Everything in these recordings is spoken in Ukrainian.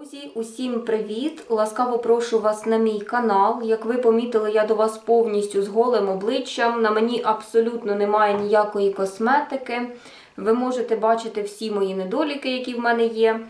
Друзі, усім привіт! Ласкаво прошу вас на мій канал. Як ви помітили, я до вас повністю з голим обличчям. На мені абсолютно немає ніякої косметики. Ви можете бачити всі мої недоліки, які в мене є.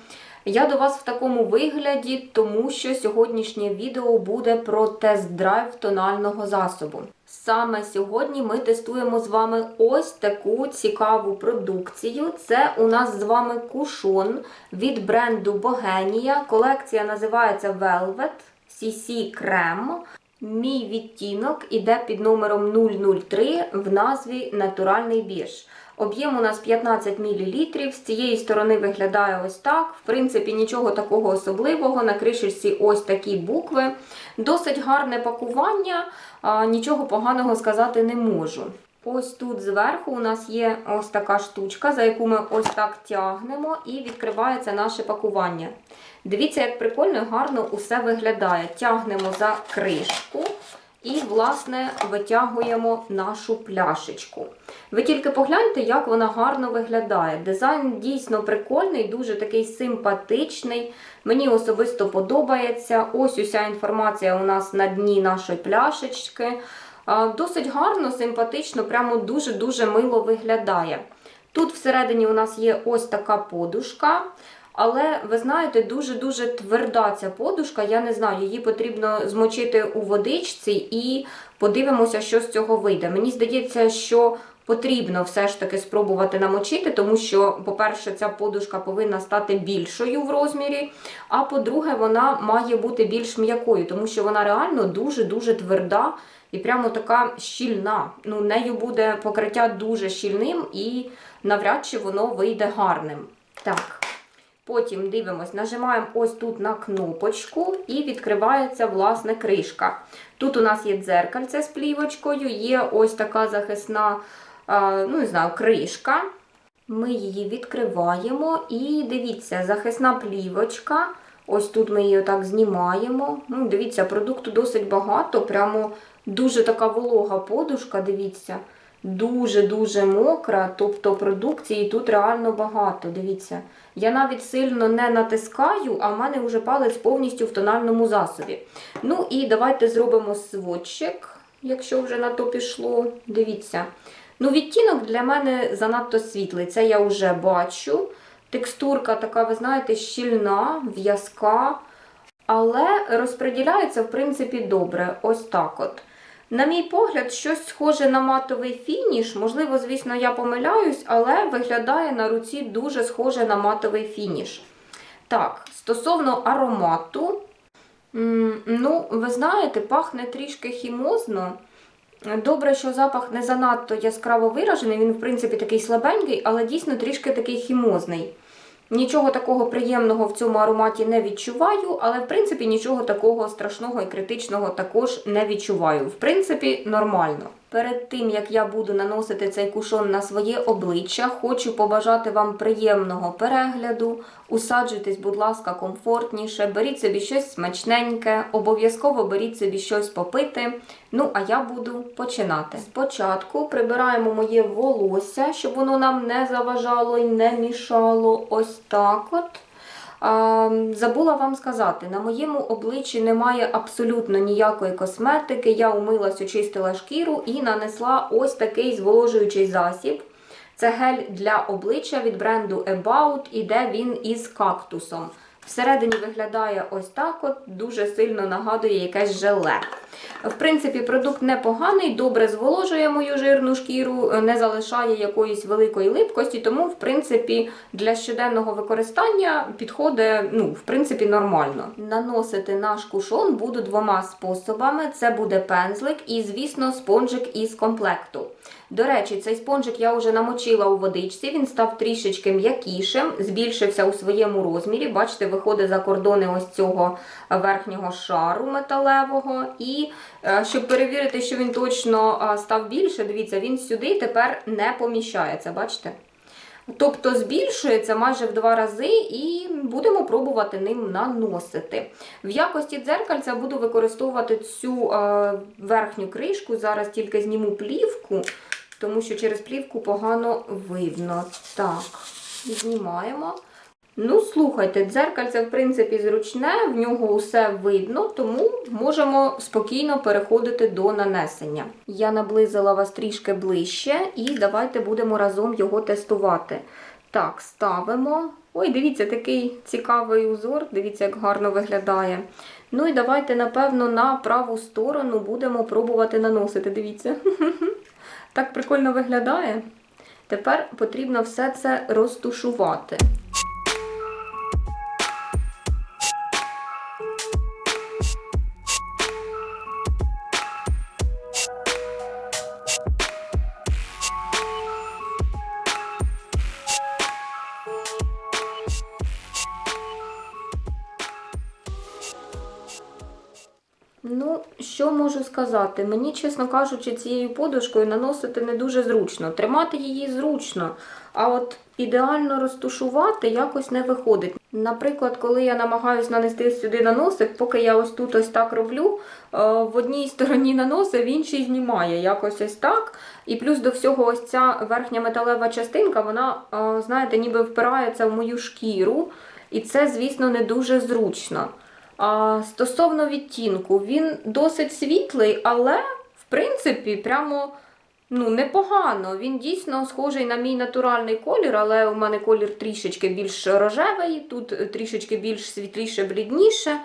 Я до вас в такому вигляді, тому що сьогоднішнє відео буде про тест-драйв тонального засобу. Саме сьогодні ми тестуємо з вами ось таку цікаву продукцію. Це у нас з вами кушон від бренду Богенія. Колекція називається Velvet CC Крем. Мій відтінок іде під номером 003 в назві Натуральний біж. Об'єм у нас 15 мл. З цієї сторони виглядає ось так. В принципі, нічого такого особливого. На кришечці ось такі букви. Досить гарне пакування, нічого поганого сказати не можу. Ось тут зверху у нас є ось така штучка, за яку ми ось так тягнемо, і відкривається наше пакування. Дивіться, як прикольно і гарно усе виглядає. Тягнемо за кришку. І, власне, витягуємо нашу пляшечку. Ви тільки погляньте, як вона гарно виглядає. Дизайн дійсно прикольний, дуже такий симпатичний. Мені особисто подобається. Ось уся інформація у нас на дні нашої пляшечки. Досить гарно, симпатично, прямо дуже-дуже мило виглядає. Тут всередині у нас є ось така подушка. Але ви знаєте, дуже-дуже тверда ця подушка. Я не знаю, її потрібно змочити у водичці і подивимося, що з цього вийде. Мені здається, що потрібно все ж таки спробувати намочити, тому що, по-перше, ця подушка повинна стати більшою в розмірі. А по-друге, вона має бути більш м'якою, тому що вона реально дуже-дуже тверда і прямо така щільна. Ну, нею буде покриття дуже щільним і навряд чи воно вийде гарним. Так. Потім дивимось, нажимаємо ось тут на кнопочку і відкривається власне кришка. Тут у нас є дзеркальце з плівочкою, є ось така захисна ну не знаю, кришка. Ми її відкриваємо і дивіться, захисна плівочка. Ось тут ми її отак знімаємо. Ну, Дивіться, продукту досить багато, прямо дуже така волога подушка, дивіться. Дуже-дуже мокра, тобто продукції тут реально багато. Дивіться. Я навіть сильно не натискаю, а в мене вже палець повністю в тональному засобі. Ну і давайте зробимо сводчик, якщо вже на то пішло. Дивіться. Ну, відтінок для мене занадто світлий. Це я вже бачу. Текстурка така, ви знаєте, щільна, в'язка. Але розподіляється, в принципі, добре. Ось так от. На мій погляд, щось схоже на матовий фініш. Можливо, звісно, я помиляюсь, але виглядає на руці дуже схоже на матовий фініш. Так, стосовно аромату, ну, ви знаєте, пахне трішки хімозно. Добре, що запах не занадто яскраво виражений, він, в принципі, такий слабенький, але дійсно трішки такий хімозний. Нічого такого приємного в цьому ароматі не відчуваю, але в принципі нічого такого страшного і критичного також не відчуваю. В принципі, нормально. Перед тим як я буду наносити цей кушон на своє обличчя, хочу побажати вам приємного перегляду. Усаджуйтесь, будь ласка, комфортніше, беріть собі щось смачненьке, обов'язково беріть собі щось попити. Ну, а я буду починати. Спочатку прибираємо моє волосся, щоб воно нам не заважало і не мішало. Ось так от. Забула вам сказати, на моєму обличчі немає абсолютно ніякої косметики. Я умилась, очистила шкіру і нанесла ось такий зволожуючий засіб. Це гель для обличчя від бренду About, іде він із кактусом. Всередині виглядає ось так, от, дуже сильно нагадує якесь желе. В принципі, продукт непоганий, добре зволожує мою жирну шкіру, не залишає якоїсь великої липкості, тому, в принципі, для щоденного використання підходить, ну, в принципі, нормально. Наносити наш кушон буду двома способами: це буде пензлик і, звісно, спонжик із комплекту. До речі, цей спонжик я вже намочила у водичці, він став трішечки м'якішим, збільшився у своєму розмірі. Бачите, виходить за кордони ось цього верхнього шару металевого. І е, щоб перевірити, що він точно став більше, дивіться, він сюди тепер не поміщається. Бачите? Тобто збільшується майже в два рази, і будемо пробувати ним наносити. В якості дзеркальця буду використовувати цю е, верхню кришку. Зараз тільки зніму плівку, тому що через плівку погано видно. Так, знімаємо. Ну, слухайте, дзеркальце, в принципі, зручне, в нього усе видно, тому можемо спокійно переходити до нанесення. Я наблизила вас трішки ближче і давайте будемо разом його тестувати. Так, ставимо. Ой, дивіться, такий цікавий узор, дивіться, як гарно виглядає. Ну і давайте, напевно, на праву сторону будемо пробувати наносити. Дивіться. Так прикольно виглядає. Тепер потрібно все це розтушувати. Можу сказати? Мені, чесно кажучи, цією подушкою наносити не дуже зручно. Тримати її зручно, а от ідеально розтушувати якось не виходить. Наприклад, коли я намагаюся нанести сюди наносик, поки я ось тут ось так роблю, е, в одній стороні наноси, в іншій знімає якось ось так. І плюс до всього, ось ця верхня металева частинка, вона, е, знаєте, ніби впирається в мою шкіру. І це, звісно, не дуже зручно. Стосовно відтінку, він досить світлий, але в принципі прямо ну, непогано. Він дійсно схожий на мій натуральний колір, але у мене колір трішечки більш рожевий, тут трішечки більш світліше, блідніше,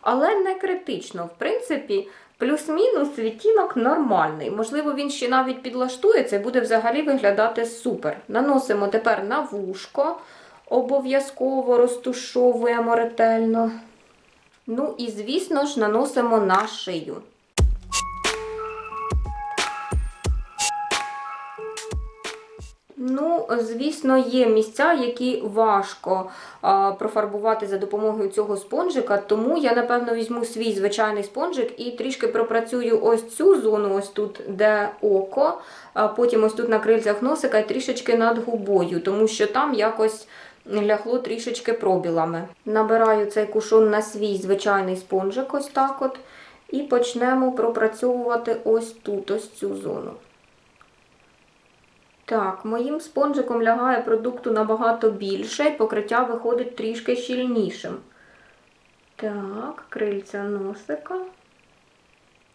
але не критично. В принципі, плюс-мінус відтінок нормальний. Можливо, він ще навіть підлаштується і буде взагалі виглядати супер. Наносимо тепер на вушко, обов'язково розтушовуємо ретельно. Ну і, звісно ж, наносимо на шию. Ну, звісно, є місця, які важко а, профарбувати за допомогою цього спонжика, тому я, напевно, візьму свій звичайний спонжик і трішки пропрацюю ось цю зону, ось тут, де око, а потім ось тут на крильцях носика і трішечки над губою, тому що там якось лягло трішечки пробілами. Набираю цей кушон на свій звичайний спонжик, ось так от. І почнемо пропрацьовувати ось тут, ось цю зону. Так, моїм спонжиком лягає продукту набагато більше, і покриття виходить трішки щільнішим. Так, крильця носика.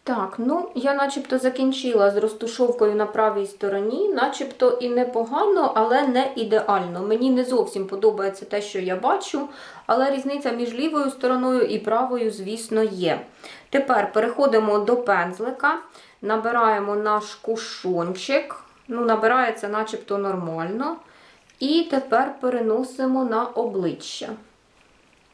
Так, ну я начебто закінчила з розтушовкою на правій стороні, начебто і непогано, але не ідеально. Мені не зовсім подобається те, що я бачу, але різниця між лівою стороною і правою, звісно, є. Тепер переходимо до пензлика, набираємо наш кушончик. Ну, набирається начебто нормально. І тепер переносимо на обличчя.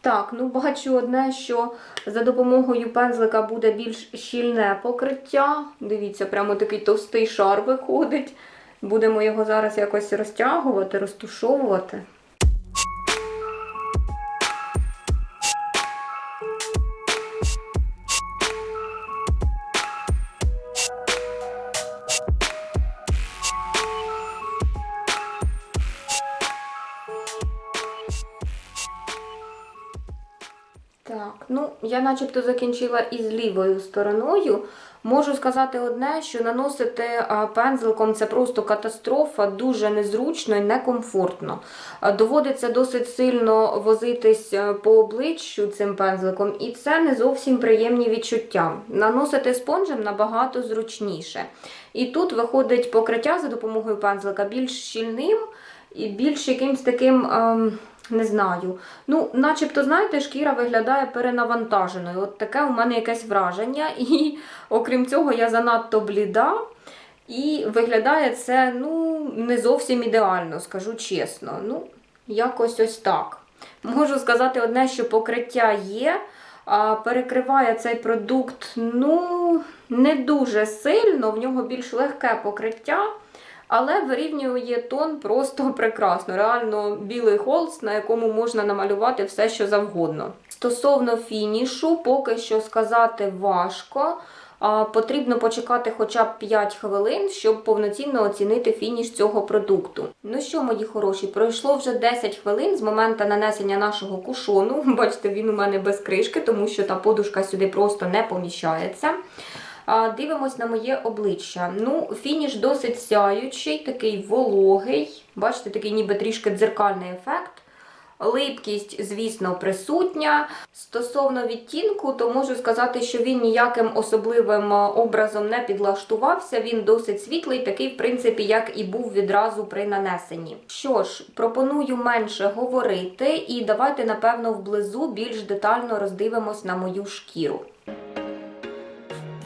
Так, ну бачу одне, що за допомогою пензлика буде більш щільне покриття. Дивіться, прямо такий товстий шар виходить. Будемо його зараз якось розтягувати, розтушовувати. Так, ну я начебто закінчила із лівою стороною. Можу сказати одне, що наносити пензликом це просто катастрофа, дуже незручно і некомфортно. Доводиться досить сильно возитись по обличчю цим пензликом, і це не зовсім приємні відчуття. Наносити спонжем набагато зручніше. І тут виходить покриття за допомогою пензлика більш щільним і більш якимсь таким. ем, не знаю. Ну, начебто, знаєте, шкіра виглядає перенавантаженою. От таке у мене якесь враження. І окрім цього, я занадто бліда. І виглядає це ну, не зовсім ідеально, скажу чесно. Ну, якось ось так. Можу сказати одне, що покриття є, а перекриває цей продукт ну, не дуже сильно, в нього більш легке покриття. Але вирівнює тон просто прекрасно. Реально білий холст, на якому можна намалювати все, що завгодно. Стосовно фінішу, поки що сказати важко. Потрібно почекати хоча б 5 хвилин, щоб повноцінно оцінити фініш цього продукту. Ну що, мої хороші, пройшло вже 10 хвилин з моменту нанесення нашого кушону. Бачите, він у мене без кришки, тому що та подушка сюди просто не поміщається. Дивимось на моє обличчя. Ну, фініш досить сяючий, такий вологий. Бачите, такий ніби трішки дзеркальний ефект. Липкість, звісно, присутня. Стосовно відтінку, то можу сказати, що він ніяким особливим е, образом не підлаштувався. Він досить світлий, такий, в принципі, як і був відразу при нанесенні. Що ж, пропоную менше говорити, і давайте, напевно, вблизу більш детально роздивимось на мою шкіру.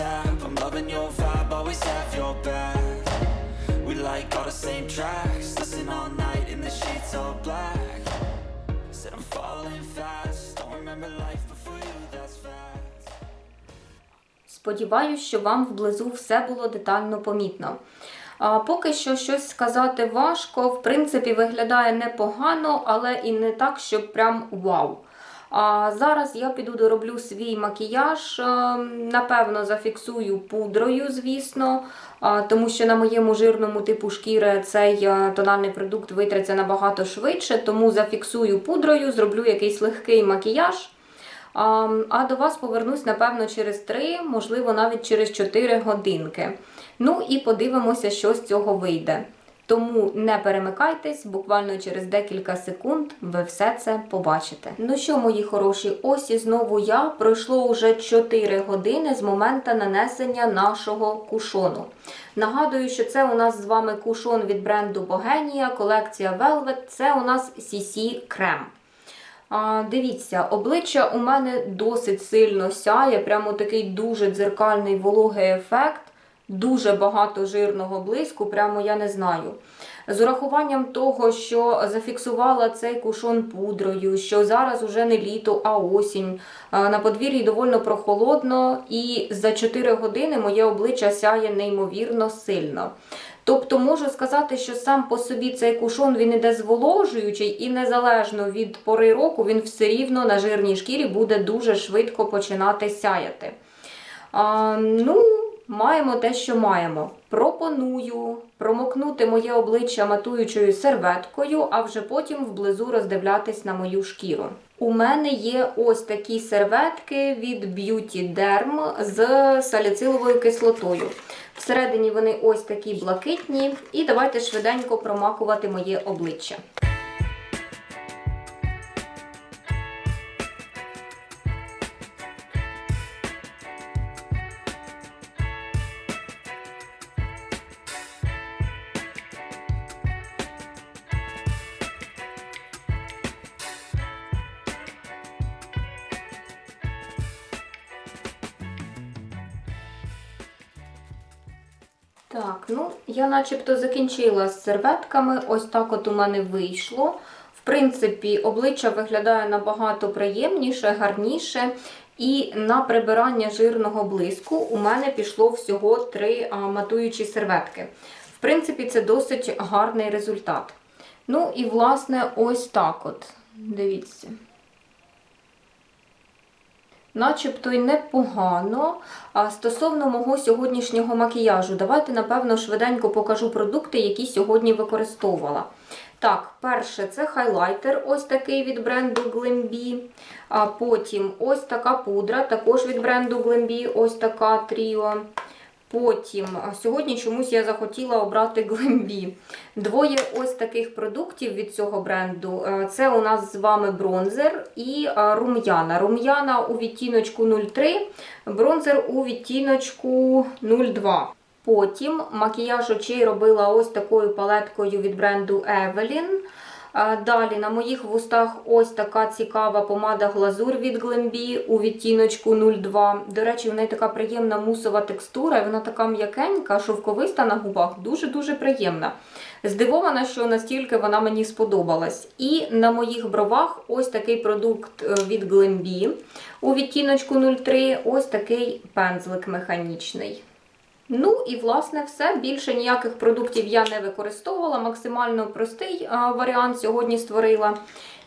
tap. I'm loving your vibe, always have your back. We like all the same tracks, listen all night in the sheets all black. Said I'm falling fast, don't remember life before you, that's fact. Сподіваюсь, що вам вблизу все було детально помітно. А, Поки що щось сказати важко, в принципі, виглядає непогано, але і не так, щоб прям вау. А зараз я піду дороблю свій макіяж. е, Напевно, зафіксую пудрою, звісно, тому що на моєму жирному типу шкіри цей е, тональний продукт витреться набагато швидше, тому зафіксую пудрою, зроблю якийсь легкий макіяж. А до вас повернусь, напевно, через 3, можливо, навіть через 4 годинки. Ну і подивимося, що з цього вийде. Тому не перемикайтесь, буквально через декілька секунд ви все це побачите. Ну що, мої хороші, ось і знову я. Пройшло вже 4 години з моменту нанесення нашого кушону. Нагадую, що це у нас з вами кушон від бренду Bogenia, колекція Velvet. Це у нас CC крем. А, дивіться, обличчя у мене досить сильно сяє, прямо такий дуже дзеркальний вологий ефект, дуже багато жирного блиску, прямо я не знаю. З урахуванням того, що зафіксувала цей кушон пудрою, що зараз уже не літо, а осінь. На подвір'ї доволі прохолодно, і за 4 години моє обличчя сяє неймовірно сильно. Тобто можу сказати, що сам по собі цей кушон він іде зволожуючий, і незалежно від пори року він все рівно на жирній шкірі буде дуже швидко починати сяяти. А, ну, маємо те, що маємо. Пропоную промокнути моє обличчя матуючою серветкою, а вже потім вблизу роздивлятись на мою шкіру. У мене є ось такі серветки від Beauty Derm з саліциловою кислотою. Всередині вони ось такі блакитні. І давайте швиденько промакувати моє обличчя. Так, ну я начебто закінчила з серветками. Ось так от у мене вийшло. В принципі, обличчя виглядає набагато приємніше, гарніше. І на прибирання жирного блиску у мене пішло всього три матуючі серветки. В принципі, це досить гарний результат. Ну і, власне, ось так от. Дивіться. Начебто й непогано. А стосовно мого сьогоднішнього макіяжу, давайте, напевно, швиденько покажу продукти, які сьогодні використовувала. Так, перше, це хайлайтер, ось такий від бренду Glambi. А потім ось така пудра, також від бренду Glambi, ось така тріо. Потім, сьогодні чомусь я захотіла обрати Glambi. Двоє ось таких продуктів від цього бренду. Е, Це у нас з вами бронзер і рум'яна. Рум'яна у відтіночку 03, бронзер у відтіночку 02. Потім макіяж очей робила ось такою палеткою від бренду Evelyn. Далі на моїх вустах ось така цікава помада глазур від Glambi у відтіночку 02. До речі, в неї така приємна мусова текстура, і вона така м'якенька, шовковиста на губах, дуже-дуже приємна. Здивована, що настільки вона мені сподобалась. І на моїх бровах ось такий продукт е, від Glambi у відтіночку 03, ось такий пензлик механічний. Ну і власне все. Більше ніяких продуктів я не використовувала. Максимально простий варіант сьогодні створила.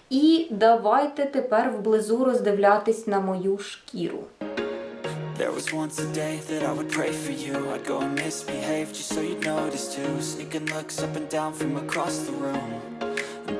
І давайте тепер вблизу роздивлятись на мою шкіру. There was once a day that I would pray for you I'd go and misbehave just so you'd notice too Sneaking looks up and down from across the room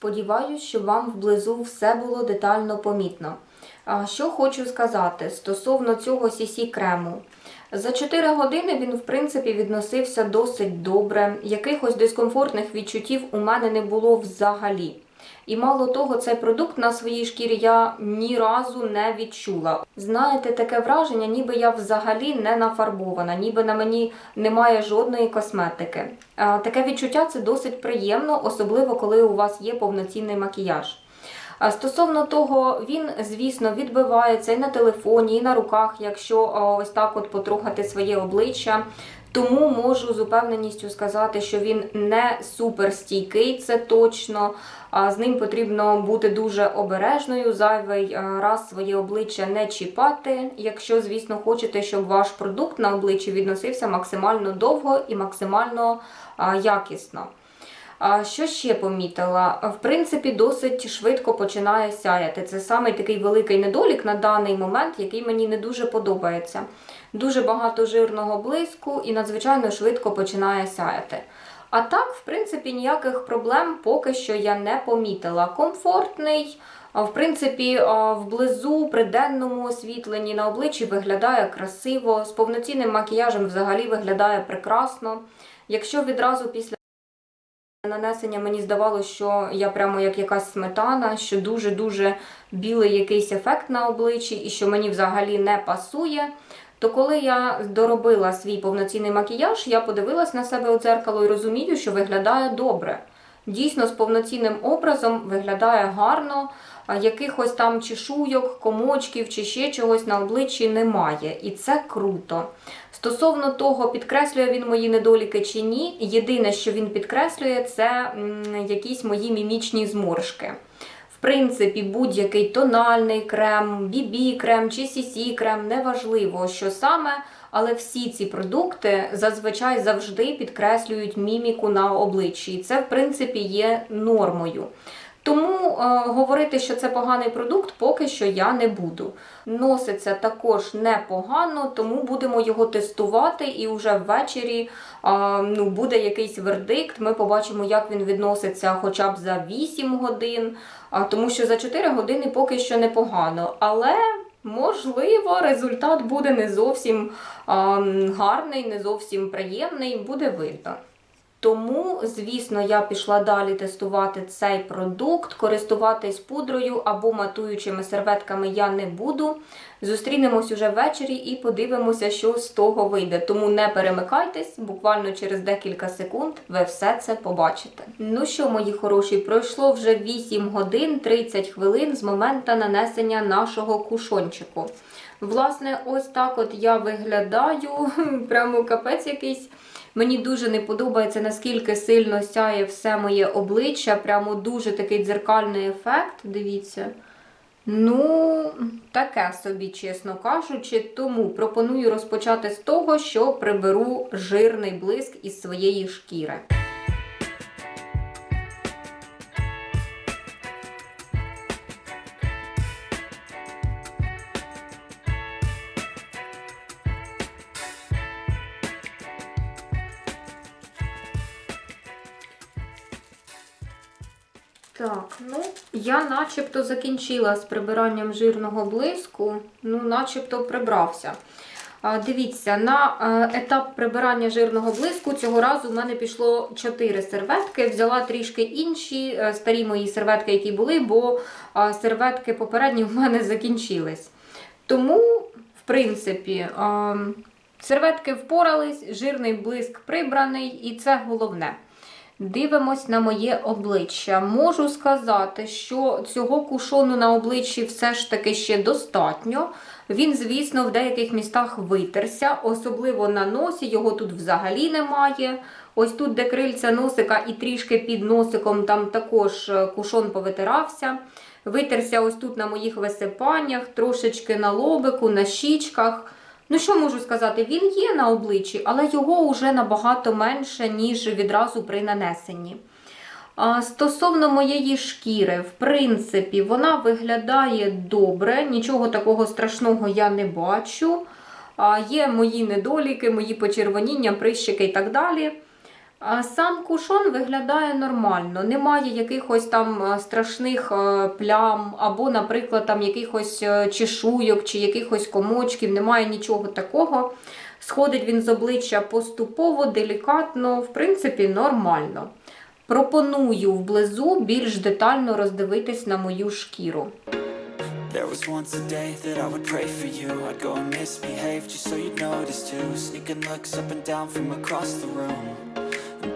Сподіваюсь, що вам вблизу все було детально помітно. А що хочу сказати стосовно цього CC крему. За 4 години він, в принципі, відносився досить добре. Якихось дискомфортних відчуттів у мене не було взагалі. І мало того, цей продукт на своїй шкірі я ні разу не відчула. Знаєте, таке враження, ніби я взагалі не нафарбована, ніби на мені немає жодної косметики. Таке відчуття це досить приємно, особливо коли у вас є повноцінний макіяж. Стосовно того, він, звісно, відбивається і на телефоні, і на руках, якщо ось так от потрогати своє обличчя. Тому можу з упевненістю сказати, що він не суперстійкий, це точно. З ним потрібно бути дуже обережною, зайвий раз своє обличчя не чіпати, якщо, звісно, хочете, щоб ваш продукт на обличчі відносився максимально довго і максимально якісно. Що ще помітила? В принципі, досить швидко починає сяяти. Це саме такий великий недолік на даний момент, який мені не дуже подобається. Дуже багато жирного блиску і надзвичайно швидко починає сяяти. А так, в принципі, ніяких проблем поки що я не помітила. Комфортний, в принципі, вблизу при денному освітленні на обличчі виглядає красиво, з повноцінним макіяжем взагалі виглядає прекрасно. Якщо відразу після нанесення мені здавалося, що я прямо як якась сметана, що дуже-дуже білий якийсь ефект на обличчі і що мені взагалі не пасує. То коли я доробила свій повноцінний макіяж, я подивилась на себе у дзеркало і розумію, що виглядає добре. Дійсно, з повноцінним образом виглядає гарно, якихось там чешуйок, комочків чи ще чогось на обличчі немає. І це круто. Стосовно того, підкреслює він мої недоліки чи ні, єдине, що він підкреслює, це якісь мої мімічні зморшки. В принципі, будь-який тональний крем, бібі-крем чи сісі-крем, неважливо, що саме, але всі ці продукти зазвичай завжди підкреслюють міміку на обличчі. І це, в принципі, є нормою. Тому е, говорити, що це поганий продукт, поки що я не буду. Носиться також непогано, тому будемо його тестувати, і вже ввечері е, ну, буде якийсь вердикт. Ми побачимо, як він відноситься хоча б за 8 годин, а, тому що за 4 години поки що непогано. Але можливо результат буде не зовсім а, гарний, не зовсім приємний, буде видно. Тому, звісно, я пішла далі тестувати цей продукт, користуватись пудрою або матуючими серветками я не буду. Зустрінемось уже ввечері і подивимося, що з того вийде. Тому не перемикайтесь, буквально через декілька секунд ви все це побачите. Ну що, мої хороші, пройшло вже 8 годин 30 хвилин з моменту нанесення нашого кушончику. Власне, ось так от я виглядаю, прямо капець якийсь. Мені дуже не подобається, наскільки сильно сяє все моє обличчя. Прямо дуже такий дзеркальний ефект. Дивіться. Ну, таке собі, чесно кажучи, тому пропоную розпочати з того, що приберу жирний блиск із своєї шкіри. Я начебто закінчила з прибиранням жирного блиску, ну, начебто прибрався. Дивіться, на е, етап прибирання жирного блиску цього разу в мене пішло 4 серветки. Взяла трішки інші е, старі мої серветки, які були, бо серветки попередні в мене закінчились. Тому, в принципі, е, серветки впорались, жирний блиск прибраний, і це головне. Дивимось на моє обличчя. Можу сказати, що цього кушону на обличчі все ж таки ще достатньо. Він, звісно, в деяких містах витерся, особливо на носі, його тут взагалі немає. Ось тут, де крильця носика і трішки під носиком, там також е, кушон повитирався. Витерся ось тут на моїх висипаннях, трошечки на лобику, на щічках. Ну, що можу сказати, він є на обличчі, але його вже набагато менше, ніж відразу при нанесенні. Стосовно моєї шкіри, в принципі, вона виглядає добре, нічого такого страшного я не бачу. Є мої недоліки, мої почервоніння, прищики і так далі. Сам кушон виглядає нормально, немає якихось там е, страшних е, плям, або, наприклад, там якихось е, чешуйок чи якихось комочків, немає нічого такого. Сходить він з обличчя поступово, делікатно, в принципі, нормально. Пропоную вблизу більш детально роздивитись на мою шкіру. There was once a day that I would pray for you I'd go and misbehave just so you'd notice too Sneaking looks up and down from across the room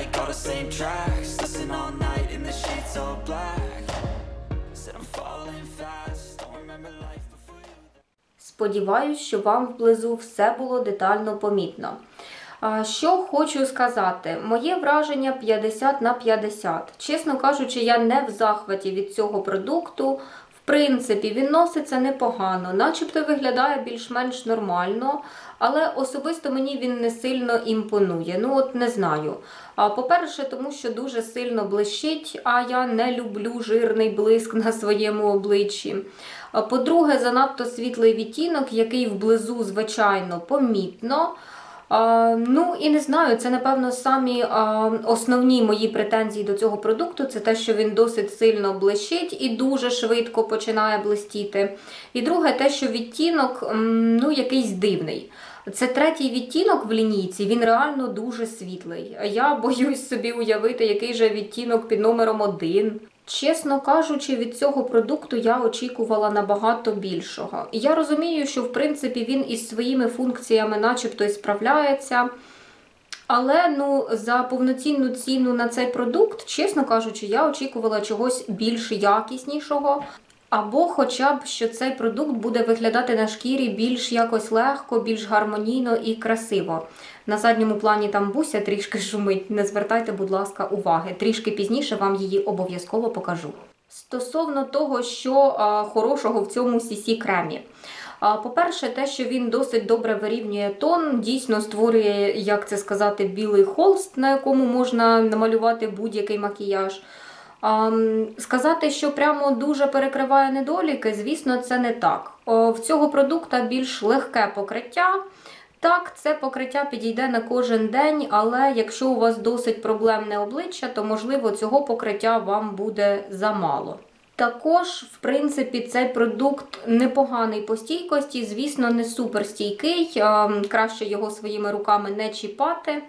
Like all the same tracks, listen all night in the sheets all black. Said I'm falling fast, don't remember life before you. Сподіваюсь, що вам вблизу все було детально помітно. Що хочу сказати, моє враження 50 на 50. Чесно кажучи, я не в захваті від цього продукту. В принципі, він носиться непогано, начебто виглядає більш-менш нормально, але особисто мені він не сильно імпонує. Ну, от не знаю. По-перше, тому що дуже сильно блищить, а я не люблю жирний блиск на своєму обличчі. По-друге, занадто світлий відтінок, який вблизу, звичайно, помітно. Ну і не знаю, це напевно самі основні мої претензії до цього продукту. Це те, що він досить сильно блищить і дуже швидко починає блистіти. І друге, те, що відтінок ну, якийсь дивний. Це третій відтінок в лінійці, він реально дуже світлий. Я боюсь собі уявити, який же відтінок під номером один. Чесно кажучи, від цього продукту я очікувала набагато більшого. І я розумію, що в принципі він із своїми функціями, начебто, і справляється. Але ну за повноцінну ціну на цей продукт, чесно кажучи, я очікувала чогось більш якіснішого. Або хоча б що цей продукт буде виглядати на шкірі більш якось легко, більш гармонійно і красиво. На задньому плані там буся трішки шумить. Не звертайте, будь ласка, уваги. Трішки пізніше вам її обов'язково покажу. Стосовно того, що а, хорошого в цьому cc кремі. По-перше, те, що він досить добре вирівнює тон, дійсно створює, як це сказати, білий холст, на якому можна намалювати будь-який макіяж. Сказати, що прямо дуже перекриває недоліки, звісно, це не так. В цього продукта більш легке покриття, Так, це покриття підійде на кожен день, але якщо у вас досить проблемне обличчя, то можливо цього покриття вам буде замало. Також, в принципі, цей продукт непоганий по стійкості, звісно, не суперстійкий, краще його своїми руками не чіпати.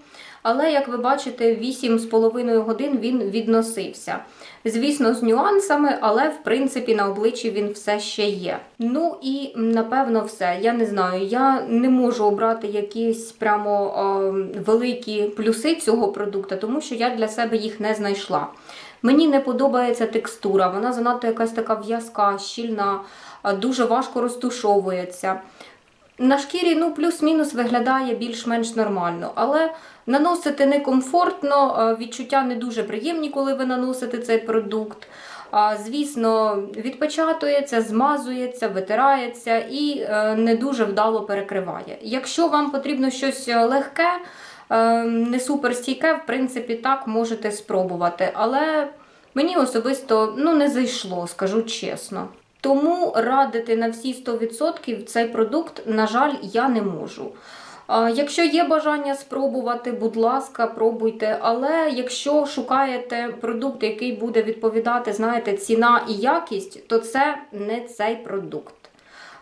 Але, як ви бачите, 8,5 годин він відносився. Звісно, з нюансами, але в принципі на обличчі він все ще є. Ну і напевно все. Я не знаю, я не можу обрати якісь прямо е, великі плюси цього продукту, тому що я для себе їх не знайшла. Мені не подобається текстура, вона занадто якась така в'язка, щільна, дуже важко розтушовується. На шкірі ну, плюс-мінус виглядає більш-менш нормально, але наносити некомфортно, а, відчуття не дуже приємні, коли ви наносите цей продукт. Звісно, відпечатується, змазується, витирається і е, не дуже вдало перекриває. Якщо вам потрібно щось е, легке, е, не суперстійке, в принципі, так можете спробувати. Але мені особисто ну, не зайшло, скажу чесно. Тому радити на всі 100% цей продукт, на жаль, я не можу. Якщо є бажання спробувати, будь ласка, пробуйте. Але якщо шукаєте продукт, який буде відповідати, знаєте, ціна і якість, то це не цей продукт.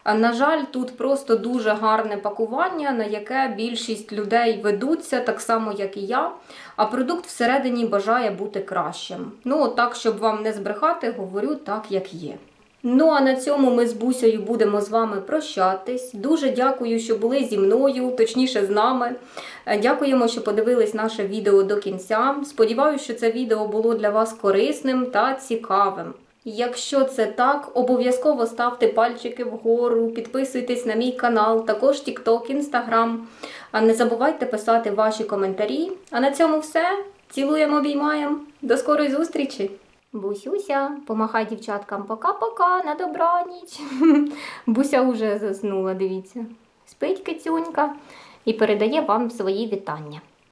На жаль, тут просто дуже гарне пакування, на яке більшість людей ведуться, так само, як і я. А продукт всередині бажає бути кращим. Ну, от так, щоб вам не збрехати, говорю так, як є. Ну а на цьому ми з Бусею будемо з вами прощатись. Дуже дякую, що були зі мною, точніше з нами. Е, Дякуємо, що подивились наше відео до кінця. Сподіваюся, що це відео було для вас корисним та цікавим. Якщо це так, обов'язково ставте пальчики вгору, підписуйтесь на мій канал, також TikTok, Instagram. Не забувайте писати ваші коментарі. А на цьому все. Цілуємо, обіймаємо. До скорої зустрічі! Бусюся, помахай дівчаткам пока-пока, на добраніч. Буся вже заснула, дивіться. Спить кицюнька і передає вам свої вітання.